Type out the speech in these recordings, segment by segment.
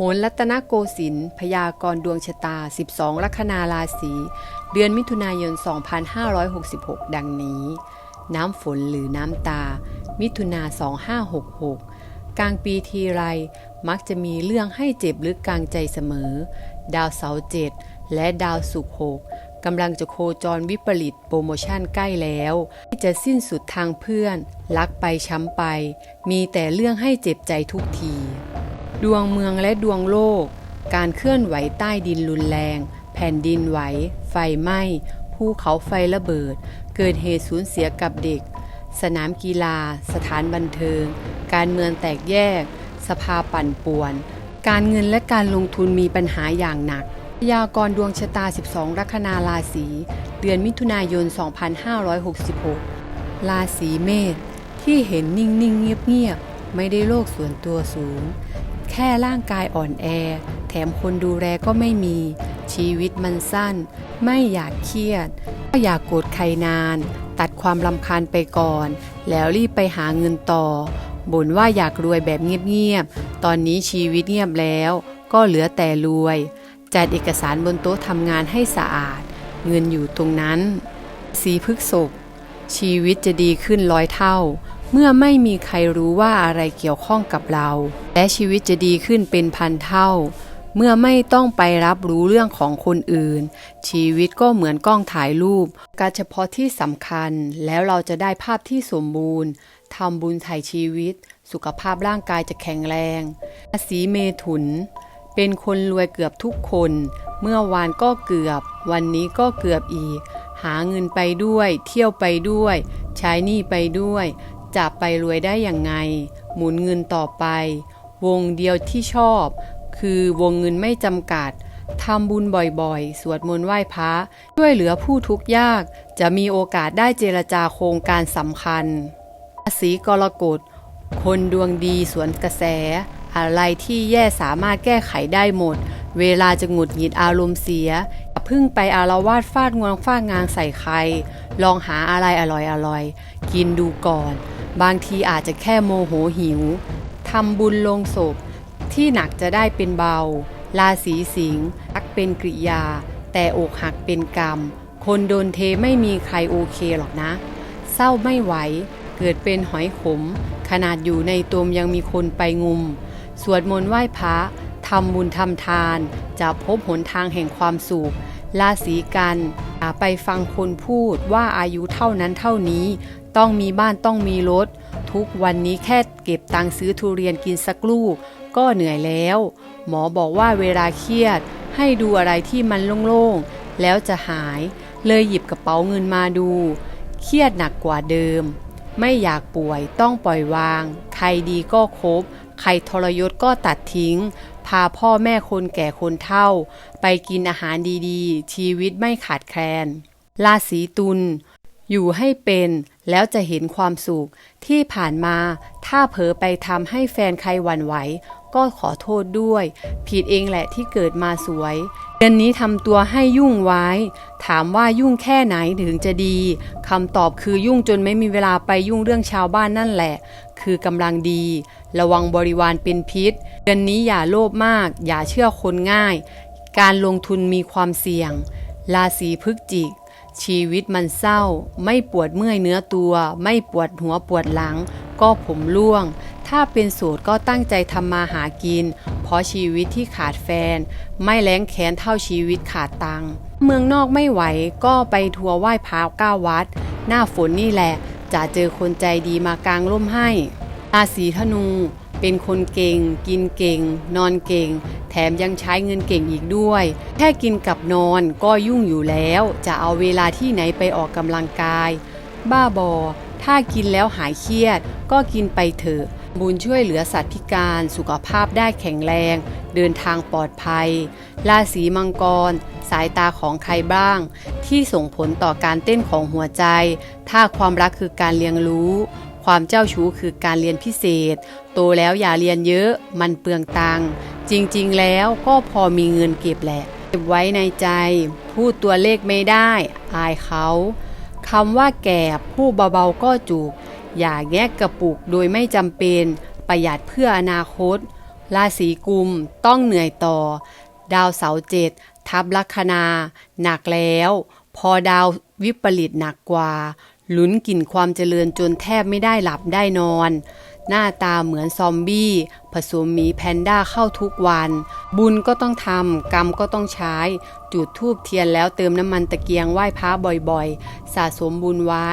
หนรัตนโกสินทร์พยากรณ์ดวงชะตา 12 ลัคนาราศีเดือนมิถุนายน 2566 ดังนี้ น้ำฝนหรือน้ำตา มิถุนา 2566 กลางปีทีไร มักจะมีเรื่องให้เจ็บลึกกลางใจเสมอ ดาวเสาร์เจ็ดและดาวศุกร์หกกำลังจะโคจรวิปริตโปรโมชั่นใกล้แล้ว ที่จะสิ้นสุดทางเพื่อน รักไปช้ำไป มีแต่เรื่องให้เจ็บใจทุกที ดวงเมืองและดวงโลก การเคลื่อนไหวใต้ดินรุนแรง แผ่นดินไหว ไฟไหม้ภูเขาไฟระเบิด เกิดเหตุสูญเสียกับเด็ก สนามกีฬา สถานบันเทิง การเมืองแตกแยก สภาปั่นป่วน การเงินและการลงทุนมีปัญหาอย่างหนักพยากรดวงชะตา 12 ลัคนาราศี เดือนมิถุนายน 2566 ราศีเมษที่เห็นนิ่ง ๆ เงียบ ๆ ไม่ได้โลกส่วนตัวสูง แค่ร่างกายอ่อนแอ แถมคนดูแลก็ไม่มี ชีวิตมันสั้น ไม่อยากเครียดก็อยากโกรธใครนาน ตัดความลำคาญไปก่อน แล้วรีบไปหาเงินต่อบ่นว่าอยากรวยแบบเงียบๆ ตอนนี้ชีวิตเงียบแล้ว ก็เหลือแต่รวย จัดเอกสารบนโต๊ะทำงานให้สะอาด เงินอยู่ตรงนั้น สีพฤกษกชีวิตจะดีขึ้นร้อยเท่า เมื่อไม่มีใครรู้ว่าอะไรเกี่ยวข้องกับเรา และชีวิตจะดีขึ้นเป็นพันเท่า เมื่อไม่ต้องไปรับรู้เรื่องของคนอื่น ชีวิตก็เหมือนกล้องถ่ายรูป การเฉพาะที่สำคัญแล้วเราจะได้ภาพที่สมบูรณ์ทำบุญถ่ายชีวิต สุขภาพร่างกายจะแข็งแรงราศีเมถุน เป็นคนรวยเกือบทุกคน เมื่อวานก็เกือบ วันนี้ก็เกือบอีก หาเงินไปด้วย เที่ยวไปด้วย ใช้หนี้ไปด้วย จะไปรวยได้อย่างไง หมุนเงินต่อไป วงเดียวที่ชอบ คือวงเงินไม่จำกัดทำบุญบ่อยๆ สวดมนต์ไหว้พระช่วยเหลือผู้ทุกข์ยาก จะมีโอกาสได้เจรจาโครงการสำคัญราศีกรกฎ คนดวงดีสวนกระแส อะไรที่แย่สามารถแก้ไขได้หมด เวลาจะหงุดหงิดอารมณ์เสียอย่าพึ่งไปอารวาสฟาดงวงฟาดงางใส่ใคร ลองหาอะไรอร่อยๆ กินดูก่อน บางทีอาจจะแค่โมโหหิวทำบุญลงศพ ที่หนักจะได้เป็นเบา ราศีสิงห์รักเป็นกริยา แต่อกหักเป็นกรรม คนโดนเทไม่มีใครโอเคหรอกนะ เศร้าไม่ไหว เกิดเป็นหอยขม ขนาดอยู่ในตมยังมีคนไปงุม สวดมนต์ไหว้พระทำบุญทำทาน จะพบหนทางแห่งความสุขราศีกัน ไปฟังคนพูดว่าอายุเท่านั้นเท่านี้ ต้องมีบ้านต้องมีรถ ทุกวันนี้แค่เก็บตังค์ซื้อทุเรียนกินสักลูก ก็เหนื่อยแล้ว หมอบอกว่าเวลาเครียด ให้ดูอะไรที่มันโล่งๆ แล้วจะหาย เลยหยิบกระเป๋าเงินมาดู เครียดหนักกว่าเดิม ไม่อยากป่วยต้องปล่อยวาง ใครดีก็คบ ใครทรยศก็ตัดทิ้ง พาพ่อแม่คนแก่คนเฒ่า ไปกินอาหารดีๆ ชีวิตไม่ขาดแคลน ราศีตุลอยู่ให้เป็นแล้วจะเห็นความสุขที่ผ่านมา ถ้าเผลอไปทำให้แฟนใครหวั่นไหว ก็ขอโทษด้วย ผิดเองแหละที่เกิดมาสวย เดือนนี้ทำตัวให้ยุ่งไว้ ถามว่ายุ่งแค่ไหนถึงจะดีคำตอบคือยุ่งจนไม่มีเวลาไปยุ่งเรื่องชาวบ้านนั่นแหละ คือกำลังดี ระวังบริวารเป็นพิษ เดือนนี้อย่าโลภมาก อย่าเชื่อคนง่าย การลงทุนมีความเสี่ยง ราศีพฤศจิก ชีวิตมันเศร้า ไม่ปวดเมื่อยเนื้อตัว ไม่ปวดหัวปวดหลัง ก็ผมร่วง ถ้าเป็นโสดก็ตั้งใจทำมาหากิน เพราะชีวิตที่ขาดแฟน ไม่แล้งแค้นเท่าชีวิตขาดตังค์เมืองนอกไม่ไหวก็ไปทัวร์ไหว้พระเก้าวัด หน้าฝนนี่แหละ จะเจอคนใจดีมากางร่มให้ราศีธนู เป็นคนเก่ง กินเก่ง นอนเก่ง แถมยังใช้เงินเก่งอีกด้วย แค่กินกับนอนก็ยุ่งอยู่แล้ว จะเอาเวลาที่ไหนไปออกกำลังกาย บ้าบอ ถ้ากินแล้วหายเครียด ก็กินไปเถอะ บุญช่วยเหลือสัตว์พิการสุขภาพได้แข็งแรง เดินทางปลอดภัย ราศีมังกร สายตาของใครบ้าง ที่ส่งผลต่อการเต้นของหัวใจ ถ้าความรักคือการเลี้ยงรู้ ความเจ้าชู้คือการเรียนพิเศษ โตแล้วอย่าเรียนเยอะ มันเปลืองตังค์จริงๆ แล้วก็พอมีเงินเก็บแหละ เก็บไว้ในใจ พูดตัวเลขไม่ได้ อายเขาคำว่าแก่พูดเบาๆก็จุก อย่าแงกกระปุกโดยไม่จำเป็น ประหยัดเพื่ออนาคต ราศีกุมต้องเหนื่อยต่อ ดาวเสาร์เจ็ดทับลัคนา หนักแล้ว พอดาววิปริตหนักกว่าลุ้นกลิ่นความเจริญจนแทบไม่ได้หลับได้นอน หน้าตาเหมือนซอมบี้ผสมหมีแพนด้าเข้าทุกวัน บุญก็ต้องทำกรรมก็ต้องใช้ จุดทูบเทียนแล้วเติมน้ำมันตะเกียงไหว้พระบ่อยๆ สะสมบุญไว้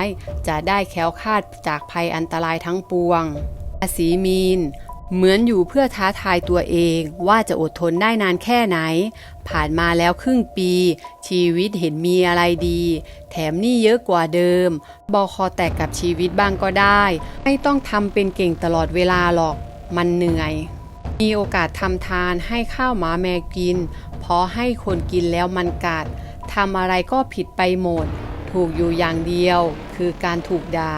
จะได้แค้วคาดจากภัยอันตรายทั้งปวงราศีมีน เหมือนอยู่เพื่อท้าทายตัวเองว่าจะอดทนได้นานแค่ไหน ผ่านมาแล้วครึ่งปี ชีวิตเห็นมีอะไรดี แถมนี่เยอะกว่าเดิม บอคอแตกกับชีวิตบ้างก็ได้ ไม่ต้องทำเป็นเก่งตลอดเวลาหรอก มันเหนื่อย มีโอกาสทำทานให้ข้าวหมาแมวกินพราะให้คนกินแล้วมันกัดทำอะไรก็ผิดไปหมด ถูกอยู่อย่างเดียว คือการถูกด่า